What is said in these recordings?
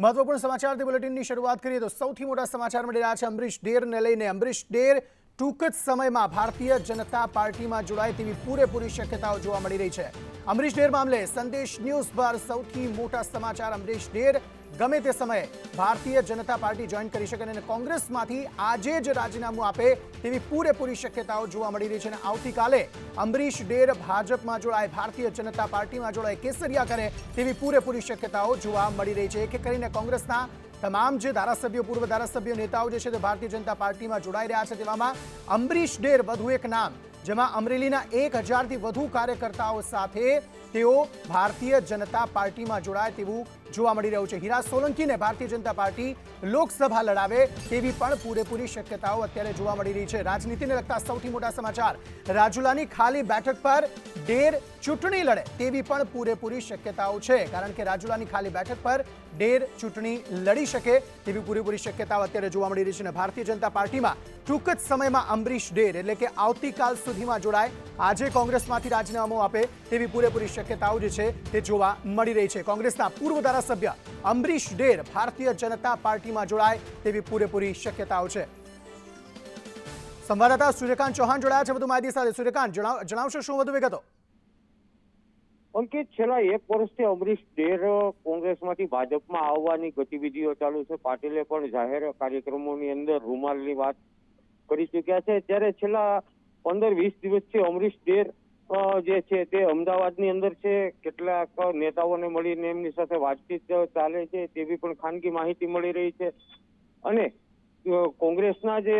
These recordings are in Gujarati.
મહત્વપૂર્ણ સમાચારથી બુલેટિનની શરૂઆત કરીએ તો સૌથી મોટા સમાચાર મળી રહ્યા છે અમરીશ ડેરને લઈને. અમરીશ ડેર ટૂંક જ સમયમાં ભારતીય જનતા પાર્ટીમાં જોડાય તેવી પૂરેપૂરી શક્યતાઓ જોવા મળી રહી છે. અમરીશ ડેર મામલે સંદેશ ન્યૂઝ પર સૌથી મોટા સમાચાર અમરીશ ડેર ગમે તે સમયે ભારતીય જનતા પાર્ટી જોઈન કરી શકે અને કોંગ્રેસમાંથી આજે જ રાજીનામું આપે તેવી પૂરેપૂરી શક્યતાઓ જોવા મળી રહી છે અને આવતીકાલે અમરીશ ડેર ભાજપમાં જોડાય, ભારતીય જનતા પાર્ટીમાં જોડાય, કેસરિયા કરે તેવી પૂરેપૂરી શક્યતાઓ જોવા મળી રહી છે. એક કરીને કોંગ્રેસના તમામ જે ધારાસભ્યો, પૂર્વ ધારાસભ્યો, નેતાઓ જે છે તે ભારતીય જનતા પાર્ટીમાં જોડાઈ રહ્યા છે. તેવામાં અમરીશ ડેર વધુ એક નામ, જેમાં અમરેલીના એક હજારથી વધુ કાર્યકર્તાઓ સાથે તેઓ ભારતીય જનતા પાર્ટીમાં જોડાય તેવું જોવા મળી રહ્યું છે. હીરા સોલંકીને ભારતીય જનતા પાર્ટી લોકસભા લડાવે તેવી પણ પૂરેપૂરી શક્યતાઓ અત્યારે જોવા મળી રહી છે. રાજનીતિને લગતા સૌથી મોટા સમાચાર. રાજુલાની ખાલી બેઠક પર ડેર ચૂંટણી લડે તેવી પણ પૂરેપૂરી શક્યતાઓ છે. કારણ કે રાજુલાની ખાલી બેઠક પર ડેર ચૂંટણી લડી શકે તેવી પૂરેપૂરી શક્યતાઓ અત્યારે જોવા મળી રહી છે અને ભારતીય જનતા પાર્ટીમાં ટૂંક જ સમયમાં અમરીશ ડેર એટલે કે આવતીકાલ સુધીમાં જોડાય આજે કોંગ્રેસમાંથી રાજીનામું આપે તેવી પૂરેપૂરી શક્યતાઓ જે છે તે જોવા મળી રહી છે. કોંગ્રેસના પૂર્વ ધારાસભ્ય અમરીશ ડેર ભારતીય જનતા પાર્ટીમાં જોડાય તેવી પૂરેપૂરી શક્યતાઓ છે. સંવાદદાતા સૂર્યકાંત ચૌહાણ જોડાયા છે વધુ માહિતી સાથે. સૂર્યકાંત જણાવશો શું વધુ વિગતો? અંકિત, છેલ્લા એક વર્ષથી અમરીશ ડેર કોંગ્રેસમાંથી ભાજપમાં આવવાની ગતિવિધિઓ ચાલુ છે. પાટીલે પણ જાહેર કાર્યક્રમોની અંદર રૂમાલની વાત કરી ચૂક્યા છે. ત્યારે છેલ્લા પંદર વીસ દિવસથી અમરીશ ડેર જે છે તે અમદાવાદની અંદર છે. કેટલાક નેતાઓને મળીને એમની સાથે વાતચીત ચાલે છે તેવી પણ ખાનગી માહિતી મળી રહી છે. અને કોંગ્રેસના જે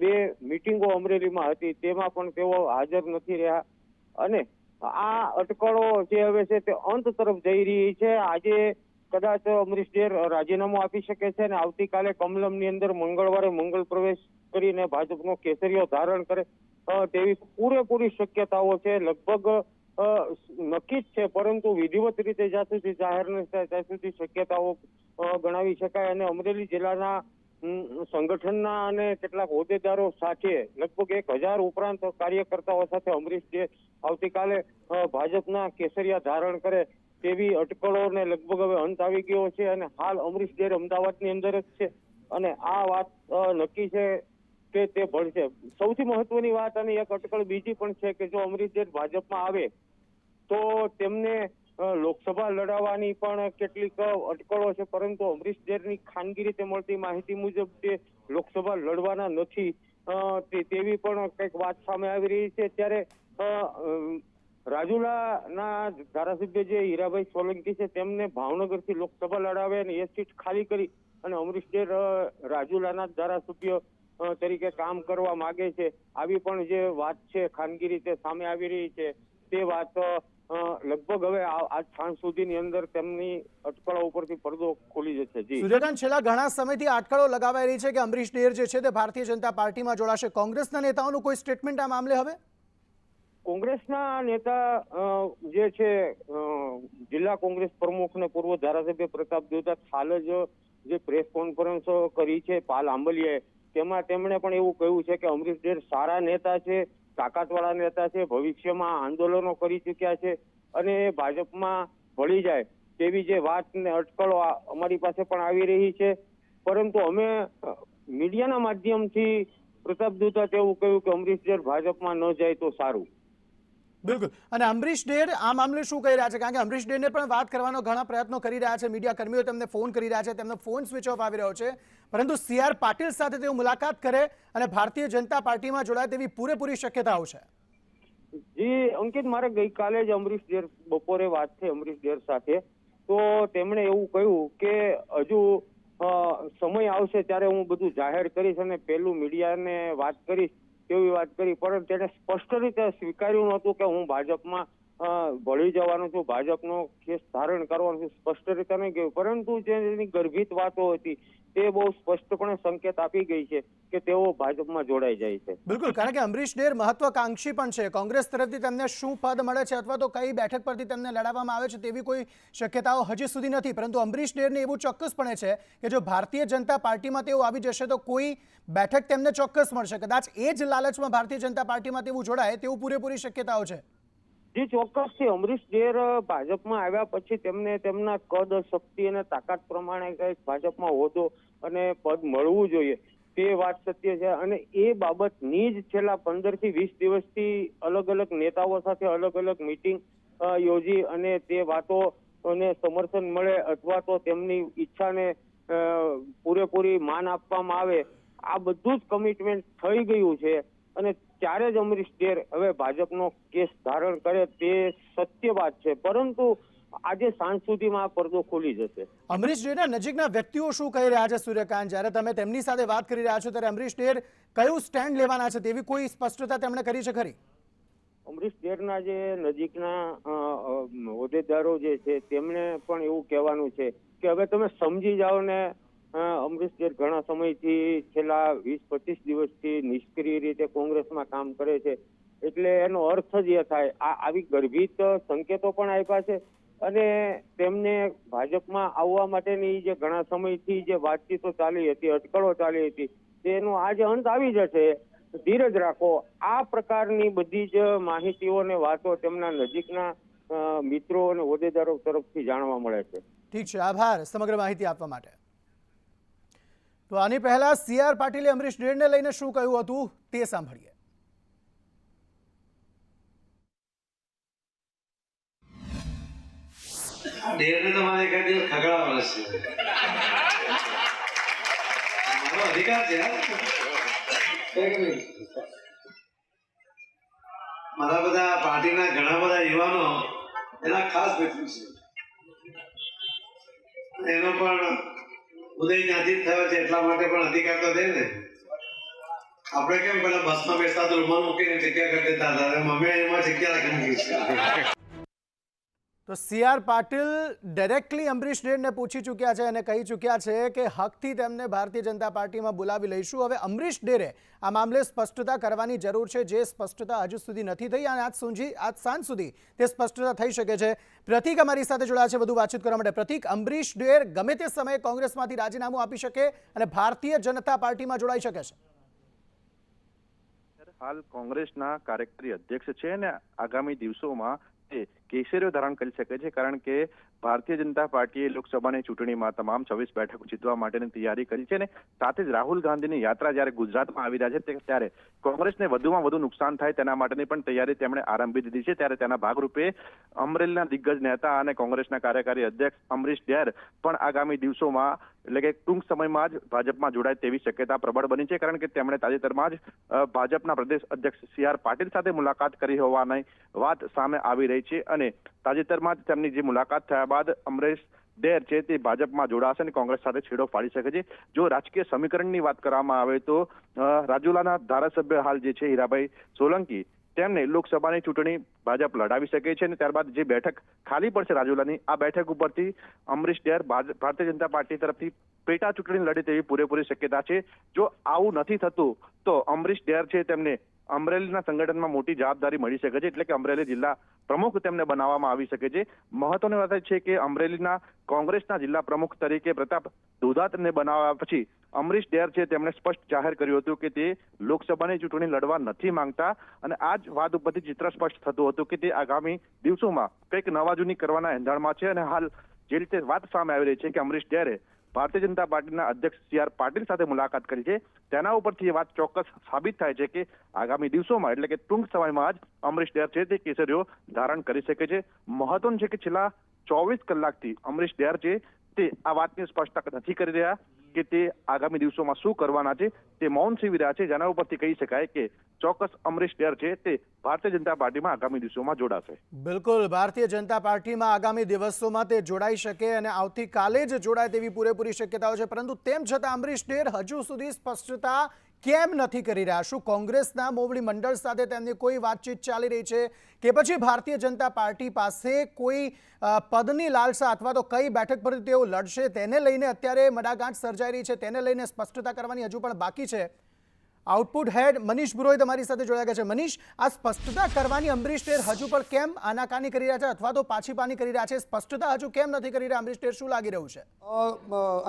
બે મિટિંગો અમરેલીમાં હતી તેમાં પણ તેઓ હાજર નથી રહ્યા. અને, આ અટકળો જે હવે છે તે અંત તરફ જઈ રહી છે. આજે કદાચ અમરીશ ડેર રાજીનામું આપી શકે છે અને આવતીકાલે કમલમની અંદર મંગળવારે મંગળ પ્રવેશ કરીને ભાજપનો કેસરીઓ ધારણ કરે તેવી પૂરેપૂરી શક્યતાઓ છે, લગભગ નક્કી જ છે, પરંતુ વિધિવત રીતે જ્યાં સુધી જાહેર ત્યાં સુધી શક્યતાઓ ગણાવી શકાય અને અમરેલી જિલ્લાના સંગઠનના અને કેટલાક હોદ્દેદારો સાથે લગભગ એક હજાર ઉપરાંત કાર્યકર્તાઓ સાથે અમરીશ ડે આવતીકાલે ભાજપના કેસરિયા ધારણ કરે તેવી અટકળોને લગભગ હવે અંત આવી ગયો છે અને હાલ અમરીશ ડેર અમદાવાદની અંદર જ છે. અને આ વાત નક્કી છે કે તે ભળશે. સૌથી મહત્વની વાત અને એક અટકળ બીજી પણ છે કે જો અમરીશ જેઠ ભાજપમાં આવે, તો તેમને લોકસભા લડાવવાની પણ કેટલીક અટકળો છે, પરંતુ અમરીશ જેઠની ખાનગી મળતી માહિતી મુજબ તે લોકસભા લડવાના નથી. તેવી પણ કંઈક વાત સામે આવી રહી છે. ત્યારે રાજુલાના ધારાસભ્ય જે હીરાભાઈ સોલંકી છે, તેમને ભાવનગરથી લોકસભા લડાવે અને એ સીટ ખાલી કરી અને અમરીશ રાજુલાના ધારાસભ્ય તરીકે કામ કરવા માંગે છે. આવી પણ જે વાત છે ખાનગી રીતે સામે આવી રહી છે. તે વાત લગભગ હવે આ- આજ સાંજ સુધીની અંદર તેમની અટકળો ઉપરથી પડદો ખોલી જશે. જી. સૂર્યકાંત છેલ્લા ઘણા સમયથી અટકળો લગાવાઈ રહી છે કે અમરીશ ડેર જે છે તે ભારતીય જનતા પાર્ટીમાં જોડાશે. કોંગ્રેસના નેતાઓનું કોઈ સ્ટેટમેન્ટ આ મામલે હવે? કોંગ્રેસના નેતા જે છે જિલ્લા કોંગ્રેસ પ્રમુખ ને પૂર્વ ધારાસભ્ય પ્રતાપ દેવતા હાલ જ જે પ્રેસ કોન્ફરન્સ કરી છે પાલ આંબલિયાએ તેમાં તેમણે પણ એવું કહ્યું છે કે અમરીશ ડેર સારા નેતા છે, તાકાતવાળા નેતા છે, ભવિષ્યમાં આંદોલનો કરી ચૂક્યા છે અને ભાજપમાં ભળી જાય તેવી જે વાત ને અટકળો અમારી પાસે પણ આવી રહી છે. પરંતુ અમે મીડિયાના માધ્યમથી પ્રતાપ દૂતા તેવું કહ્યું કે અમરીશ ડેર ભાજપમાં ન જાય તો સારું. બિલકુલ. અને અમરીશ ડેર આ મામલે શું કહી રહ્યા છે? કારણ કે અમરીશ ડેરને પણ વાત કરવાનો ઘણા પ્રયત્નો કરી રહ્યા છે. મીડિયા કર્મીઓ તેમને ફોન કરી રહ્યા છે. તેમનો ફોન સ્વિચ ઓફ આવી રહ્યો છે. પરંતુ સી આર પાટીલ સાથે તેઓ મુલાકાત કરે અને ભારતીય જનતા પાર્ટીમાં જોડાય તેવી પૂરેપૂરી શક્યતાઓ છે. જી, અંકિત, મારે ગઈકાલે જ અમરીશ ડેર બપોરે વાત થઈ અમરીશ ડેર સાથે. તો તેમણે એવું કહ્યું કે હજુ સમય આવશે ત્યારે હું બધું જાહેર કરીશ અને પેલું મીડિયાને વાત કરીશ. તેવી વાત કરી, પરંતુ તેને સ્પષ્ટ રીતે સ્વીકાર્યું નહોતું કે હું ભાજપમાં ભળી જવાનું છું, ભાજપનો કેસ ધારણ કરવાનું છું. સ્પષ્ટ રીતે નહીં કહ્યું. પરંતુ જે એની ગર્ભિત વાતો હતી તે બહુ સ્પષ્ટપણે સંકેત આપી ગઈ છે કે તેઓ ભાજપમાં જોડાઈ જાય છે. બિલકુલ કારણ કે અમરીશ ડેર મહત્વાકાંક્ષી પણ છે. કોંગ્રેસ તરફથી તેમને શું પદ મળે છે અથવા તો કઈ બેઠક પરથી તેમને લડાવવામાં આવે છે તેવી કોઈ શક્યતાઓ હજી સુધી નથી. પરંતુ અમરીશ ડેરને એવું ચોક્કસપણે છે કે જો ભારતીય જનતા પાર્ટીમાં તેઓ આવી જશે તો કોઈ બેઠક તેમને ચોક્કસ મળશે. કદાચ એ જ લાલચમાં ભારતીય જનતા પાર્ટીમાં તેવું જોડાય તેવું પૂરેપૂરી શક્યતાઓ છે. જે ચોક્કસથી અમરીશ ડેર ભાજપમાં આવ્યા પછી તેમને તેમના કદ શક્તિ અને તાકાત પ્રમાણે કંઈક ભાજપમાં હોદ્દો અને પદ મળવું જોઈએ. તે વાત સત્ય છે અને એ બાબતની જ છેલ્લા પંદરથી વીસ દિવસથી અલગ અલગ નેતાઓ સાથે અલગ અલગ મિટિંગ યોજી અને તે વાતો ને સમર્થન મળે અથવા તો તેમની ઈચ્છાને પૂરેપૂરી માન આપવામાં આવે. આ બધું જ કમિટમેન્ટ થઈ ગયું છે અને ત્યારે જ અમરીશ ડેર હવે ભાજપનો કેસ ધારણ કરે તે સત્ય વાત છે. પરંતુ આજે સાંજ સુધીમાં આ પડદો ખુલી જશે. અમરીશ ડેરના નજીકના વ્યક્તિઓ શું કહી રહ્યા છે સૂર્યકાંત? જ્યારે તમે તેમની સાથે વાત કરી રહ્યા છો ત્યારે અમરીશ ડેર કયું સ્ટેન્ડ લેવાના છે તેવી કોઈ સ્પષ્ટતા તેમણે કરી છે ખરી? અમરીશ ડેરના જે નજીકના હોદ્દેદારો જે છે તેમણે પણ એવું કહેવાનું છે કે હવે તમે સમજી જાઓ ને અમરીશ ડેર ઘણા સમયથી છેલ્લા વીસ પચીસ દિવસથી નિષ્ક્રિય રીતે કોંગ્રેસમાં કામ કરે છે. એટલે એનો અર્થ જ એ થાય આ આવી ગર્ભિત સંકેતો પણ આપ્યા છે. અને તેમને ભાજપમાં આવવા માટેની જે ઘણા સમયથી જે વાતચીતો ચાલી હતી, અટકળો ચાલી હતી, તેનો આજે અંત આવી જશે. ધીરજ રાખો, આ પ્રકારની બધી જ માહિતીઓ અને વાતો તેમના નજીકના મિત્રો અને હોદ્દેદારો તરફથી જાણવા મળે છે. ઠીક છે, આભાર સમગ્ર માહિતી આપવા માટે. તો આની પહેલા સીઆર પાટીલે અમરીશ ડેડને લઈને શું કહ્યું હતું તે સાંભળીએ. ડેરને તમારે એકાદ દિવસ ખગડાવવાનો છે મારો અધિકાર છે. મારા બધા પાર્ટીના ઘણા બધા યુવાનો એના ખાસ મિત્ર છે એનો પણ ઉદય ત્યાંથી થયો છે એટલા માટે પણ અધિકાર તો દે ને આપણે કેમ પેલા બસમાં બેસતા તો રૂમાલ મૂકીને જગ્યા કરી દેતા હતા મમ્મી એમાં જગ્યા રાખી મૂકી છે તો C R Patil directly Amrish ડેરને પૂછી ચૂક્યા છે અને કહી ચૂક્યા છે કે હકથી તેમને ભારતીય જનતા પાર્ટીમાં બોલાવી લઈશું. હવે અમરીશ ડેરે આ મામલે સ્પષ્ટતા કરવાની જરૂર છે. જે સ્પષ્ટતા હજુ સુધી નથી થઈ અને આજ સુધી, આજ સાંજ સુધી તે સ્પષ્ટતા થઈ શકે છે. પ્રતિક અમારી સાથે જોડાયા છે વધુ વાતચીત કરવા માટે. પ્રતિક, અમરીશ ડેર ગમે તે સમયે કોંગ્રેસમાંથી રાજીનામું આપી શકે અને ભારતીય જનતા પાર્ટીમાં જોડાઈ શકે છે. હાલ કોંગ્રેસના કાર્યકારી અધ્યક્ષ છે અને આગામી દિવસોમાં કેસરીઓ ધારણ કરી શકે છે કારણ કે ભારતીય જનતા પાર્ટીએ લોકસભાની ચૂંટણીમાં તમામ છવ્વીસ બેઠકો જીતવા માટેની તૈયારી કરી છે અને સાથે જ રાહુલ ગાંધીની યાત્રા જ્યારે ગુજરાતમાં આવી રહ્યા છે ત્યારે કોંગ્રેસને વધુમાં વધુ નુકસાન થાય તેના માટેની પણ તૈયારી તેમણે આરંભી દીધી છે. ત્યારે તેના ભાગરૂપે અમરેલીના દિગ્ગજ નેતા અને કોંગ્રેસના કાર્યકારી અધ્યક્ષ અમરીશ ડેર પણ આગામી દિવસોમાં એટલે કે ટૂંક સમયમાં જ ભાજપમાં જોડાય તેવી શક્યતા પ્રબળ બની છે, કારણ કે તેમણે તાજેતરમાં જ ભાજપના પ્રદેશ અધ્યક્ષ સી આર પાટીલ સાથે મુલાકાત કરી હોવાની વાત સામે આવી રહી છે અને તાજેતરમાં જ તેમની જે મુલાકાત થયા બાદ અમરેશ ડેર છે તે ભાજપમાં જોડાશે અને કોંગ્રેસ સાથે છેડો ફાડી શકે છે. જો રાજકીય સમીકરણની વાત કરવામાં આવે તો રાજુલાના ધારાસભ્ય હાલ જે છે હીરાભાઈ સોલંકી તેમને લોકસભાની ચૂંટણી ભાજપ લડાવી શકે છે અને ત્યારબાદ જે બેઠક ખાલી પડશે રાજુલાની, આ બેઠક ઉપરથી અમરીશ ડેર ભારતીય જનતા પાર્ટી તરફથી પેટા ચૂંટણી લડે તેવી પૂરેપૂરી શક્યતા છે. જો આવું નથી થતું, તો અમરીશ ડેર છે તેમને અમરેલીના સંગઠનમાં મોટી જવાબદારી મળી શકે છે, એટલે કે અમરેલી જિલ્લા પ્રમુખ તેમને બનાવવામાં આવી શકે છે. મહત્વની વાત છે કે અમરેલીના કોંગ્રેસના જિલ્લા પ્રમુખ તરીકે પ્રતાપ દુધાતને બનાવ્યા પછી અમરીશ ડેર છે તેમણે સ્પષ્ટ જાહેર કર્યું હતું કે તે લોકસભાની ચૂંટણી લડવા નથી માંગતા અને આ જ વાત ઉપરથી ચિત્ર સ્પષ્ટ થતું હતું કે તે આગામી દિવસોમાં કંઈક નવાજૂની કરવાના એંધાણમાં છે અને હાલ જે રીતે વાત સામે આવી રહી છે કે અમરીશ ડેરે ભારતીય જનતા પાર્ટીના અધ્યક્ષ સી આર પાટીલ સાથે મુલાકાત કરી છે. તેના ઉપરથી એ વાત ચોક્કસ સાબિત થાય છે કે આગામી દિવસોમાં, એટલે કે ટૂંક સમયમાં જ અમરીશ ડેર છે તે કેસરીઓ ધારણ કરી શકે છે. મહત્વનું છે કે છેલ્લા ચોવીસ કલાકથી અમરીશ ડેર છે તે આ વાતની સ્પષ્ટતા નથી કરી રહ્યા. કે તે આગામી દિવસોમાં શું કરવાના છે તે મૌન સેવી છે. જેના ઉપરથી કહી શકાય કે ચોક્કસ અમરીશ ડેર છે તે ભારતીય જનતા પાર્ટીમાં આગામી દિવસોમાં જોડાશે. બિલકુલ. ભારતીય જનતા પાર્ટીમાં આગામી દિવસોમાં તે જોડાઈ શકે અને આવતીકાલે જ જોડાય તેવી પૂરેપૂરી શક્યતાઓ છે. પરંતુ તેમ છતાં અમરીશ ડેર હજુ સુધી સ્પષ્ટતા કેમ નથી કરી રહ્યા? શું કોંગ્રેસના મોવડી મંડળ સાથે તેમની કોઈ વાતચીત ચાલી રહી છે? કે પછી ભારતીય જનતા પાર્ટી પાસે કોઈ પદની લાલસા અથવા તો કઈ બેઠક પર તેઓ લડશે? તેને લઈને અત્યારે મડાગાંઠ સર્જાઈ રહી છે. તેને લઈને સ્પષ્ટતા કરવાની હજુ પણ બાકી છે. આઉટપુટ હેડ મનીષ બુરોઈ તમારી સાથે જોડાયા છે. મનીષ, આ સ્પષ્ટતા કરવાની અમરીશ ડેર હજુ પણ કેમ આનાકાની કરી રહ્યા છે અથવા તો પાછી પાની કરી રહ્યા છે? સ્પષ્ટતા હજુ કેમ નથી કરી રહ્યા? અમરીશ ડેર શું લાગી રહ્યું છે?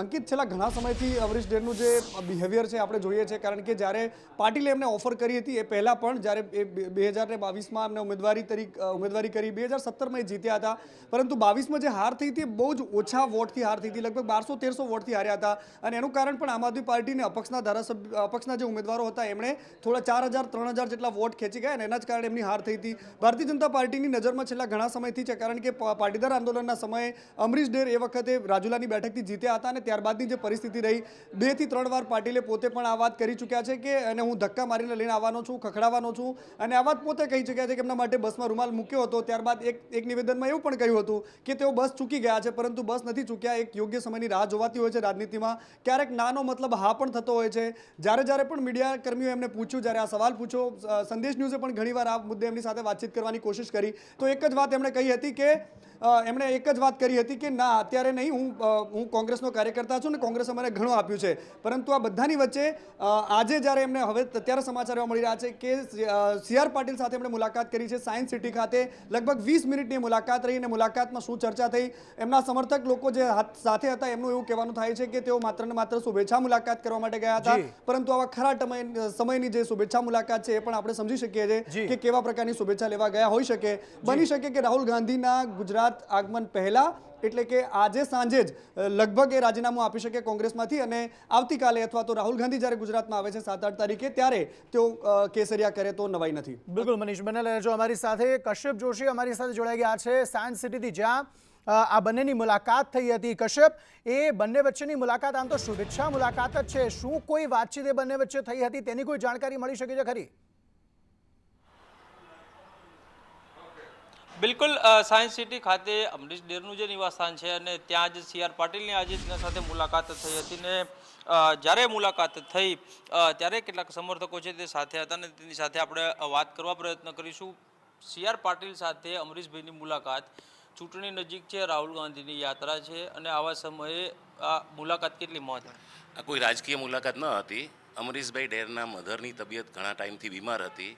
અંકિત, છેલ્લા ઘણા સમયથી અમરીશ ડેરનું જે બિહેવિયર છે આપણે જોઈએ છે, કારણ કે જ્યારે પાટીલે એમને ઓફર કરી હતી એ પહેલાં પણ જ્યારે એ બે હજાર ને બાવીસમાં એમને ઉમેદવારી તરીકે ઉમેદવારી કરી બે હજાર સત્તરમાં એ જીત્યા હતા. પરંતુ બાવીસમાં જે હાર થઈ હતી બહુ જ ઓછા વોટથી હાર થઈ હતી, લગભગ બારસો તેરસો વોટથી હાર્યા હતા. અને એનું કારણ પણ આમ આદમી પાર્ટીને અપક્ષના ધારાસભ્ય, અપક્ષના જે ઉમેદવારો હતા. એમણે થોડા ચાર હજાર, ત્રણ હજાર જેટલા વોટ ખેંચી ગયા અને એના જ કારણે એમની હાર થઈ હતી. ભારતીય જનતા પાર્ટીની નજરમાં છેલ્લા ઘણા સમયથી છે, કારણ કે પાટીદાર આંદોલનના સમયે અમરીશ ડેર એ વખતે રાજુલાની બેઠકથી જીત્યા હતા અને ત્યારબાદની જે પરિસ્થિતિ રહી, બેથી ત્રણ વાર પાટીલે પોતે પણ આ વાત કરી ચૂક્યા છે કે અને હું ધક્કા મારીને લઈને આવવાનો છું, ખખડાવવાનો છું. અને આ વાત પોતે કહી ચૂક્યા છે કે, એમના માટે બસમાં રૂમાલ મૂક્યો હતો. ત્યારબાદ એક એક નિવેદનમાં એવું પણ કહ્યું હતું કે, તેઓ બસ ચૂકી ગયા છે, પરંતુ બસ નથી ચૂક્યા. એક યોગ્ય સમયની રાહ જોવાતી હોય છે રાજનીતિમાં. ક્યારેક નાનો મતલબ હા પણ થતો હોય છે. જ્યારે જ્યારે પણ મીડિયા કર્મીઓ એમને પૂછ્યું જ્યારે આ સવાલ પૂછો સંદેશ ન્યૂઝે પણ ઘણીવાર આ મુદ્દે એમની સાથે વાતચીત કરવાની કોશિશ કરી. તો એક જ વાત એમણે કહી હતી કે એમણે એક જ વાત કરી હતી કે ના અત્યારે નહીં હું હું કોંગ્રેસનો કાર્યકર્તા છું ને કોંગ્રેસે મને ઘણું આપ્યું છે. પરંતુ આ બધાની વચ્ચે આજે જ્યારે એમને હવે અત્યારે સમાચાર એવા મળી રહ્યા છે કે સી આર પાટીલ સાથે એમણે મુલાકાત કરી છે સાયન્સ સિટી ખાતે. લગભગ વીસ મિનિટની મુલાકાત રહી અને મુલાકાતમાં શું ચર્ચા થઈ એમના સમર્થક લોકો જે સાથે હતા એમનું એવું કહેવાનું થાય છે કે તેઓ માત્ર ને માત્ર શુભેચ્છા મુલાકાત કરવા માટે ગયા હતા. પરંતુ આવા ખરા ટમય- સમયની જે શુભેચ્છા મુલાકાત છે એ પણ આપણે સમજી શકીએ. છીએ કે કેવા પ્રકારની શુભેચ્છા લેવા ગયા હોઈ શકે. બની શકે કે રાહુલ ગાંધીના ગુજરાત આગમન પહેલા એટલે કે આજે સાંજે જ લગભગ એ રાજીનામું આપી શકે કોંગ્રેસમાંથી અને આવતીકાલે અથવા તો રાહુલ ગાંધી જ્યારે ગુજરાતમાં આવે છે સાત આઠ તારીખે ત્યારે તેઓ કેસરિયા કરે તો નવાઈ નથી. બિલકુલ મનીષ બને જો અમારી સાથે. કશ્યપ જોશી અમારી સાથે જોડાઈ ગયા છે સાયન્સ સિટીથી જ્યાં આ બંનેની મુલાકાત થઈ હતી. કશ્યપ, એ બંને વચ્ચેની મુલાકાત, આમ તો શુભેચ્છા મુલાકાત જ છે. શું કોઈ વાતચીત એ બંને વચ્ચે થઈ હતી? તેની કોઈ જાણકારી મળી શકે છે ખરી? બિલકુલ સાયન્સ સિટી ખાતે અમરીશ ડેરનું જે નિવાસસ્થાન છે અને ત્યાં જ સી આર પાટીલની આજે તેના સાથે મુલાકાત થઈ હતી ને જ્યારે મુલાકાત થઈ ત્યારે કેટલાક સમર્થકો છે તે સાથે હતા અને તેની સાથે આપણે વાત કરવા પ્રયત્ન કરીશું. સી આર પાટીલ સાથે અમરીશભાઈની મુલાકાત. ચૂંટણી નજીક છે, રાહુલ ગાંધીની યાત્રા છે અને આવા સમયે આ મુલાકાત કેટલી મહત્વ આ કોઈ રાજકીય મુલાકાત ન હતી. અમરીશભાઈ ડેરના મધરની તબિયત ઘણા ટાઈમથી બીમાર હતી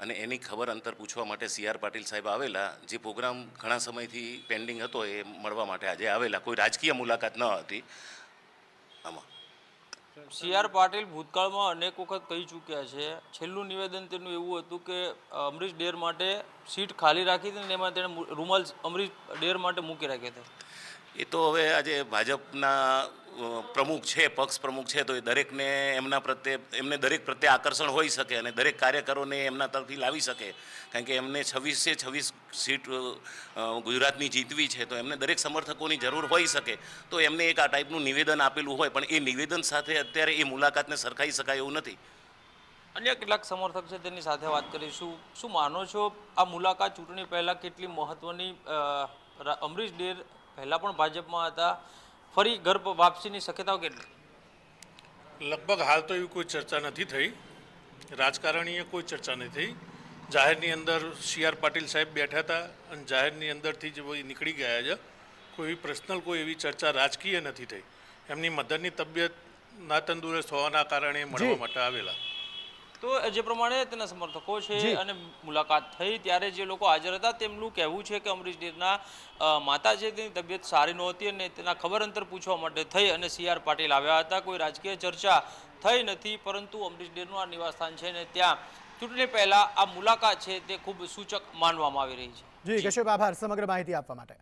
અને એની ખબર અંતર પૂછવા માટે સી આર પાટીલ સાહેબ આવેલા. જે પ્રોગ્રામ ઘણા સમયથી પેન્ડિંગ હતો એ મળવા માટે આજે આવેલા. કોઈ રાજકીય મુલાકાત ન હતી. આમાં. સી આર પાટીલ ભૂતકાળમાં અનેક વખત કહી ચૂક્યા છે. છેલ્લું નિવેદન તેનું એવું હતું કે, અમરીશ ડેર માટે સીટ ખાલી રાખી હતી ને એમાં તેણે રૂમાલ અમરીશ ડેર માટે મૂકી રાખ્યા હતા. એ તો હવે આજે ભાજપના પ્રમુખ છે, પક્ષ પ્રમુખ છે, તો એ દરેકને એમના પ્રત્યે, એમને દરેક પ્રત્યે આકર્ષણ હોઈ શકે અને દરેક કાર્યકરોને એમના તરફથી લાવી શકે. કારણ કે એમને છવ્વીસે છવ્વીસ સીટ ગુજરાતની જીતવી છે, તો એમને દરેક સમર્થકોની જરૂર હોઈ શકે. તો એમને એક આ ટાઈપનું નિવેદન આપેલું હોય, પણ એ નિવેદન સાથે અત્યારે એ મુલાકાતને સરખાઈ શકાય એવું નથી. અન્ય કેટલાક સમર્થક છે, તેની સાથે વાત કરીશું. શું માનો છો, આ મુલાકાત ચૂંટણી પહેલાં કેટલી મહત્ત્વની અમરીશ ડેર પહેલાં પણ ભાજપમાં હતા ફરી ગર્ભ વાપસીની શક્યતાઓ કેટલી? લગભગ હાલ તો એવી કોઈ ચર્ચા નથી થઈ. રાજકારણીય કોઈ ચર્ચા નથી થઈ. જાહેરની અંદર સી આર પાટીલ સાહેબ બેઠા હતા અને જાહેરની અંદરથી જ નીકળી ગયા છે. કોઈ પર્સનલ કોઈ એવી ચર્ચા રાજકીય નથી થઈ. એમની મધરની તબિયત ના તંદુરસ્ત હોવાના કારણે મળવા માટે આવેલા. તો જે પ્રમાણે તેના સમર્થકો છે અને મુલાકાત થઈ ત્યારે જે લોકો હાજર હતા તેમનું કહેવું છે કે અમરીશ ડેરના માતા છે તેની તબિયત સારી નહોતી અને તેના ખબર અંતર પૂછવા માટે થઈ અને સી આર પાટીલ આવ્યા હતા. કોઈ રાજકીય ચર્ચા થઈ નથી પરંતુ અમરીશ ડેરનું આ નિવાસસ્થાન છે ને ત્યાં ચૂંટણી પહેલા આ મુલાકાત છે તે ખૂબ સૂચક માનવામાં આવી રહી છે. જી કશ્યપ આભાર. સમગ્ર માહિતી આપવા માટે.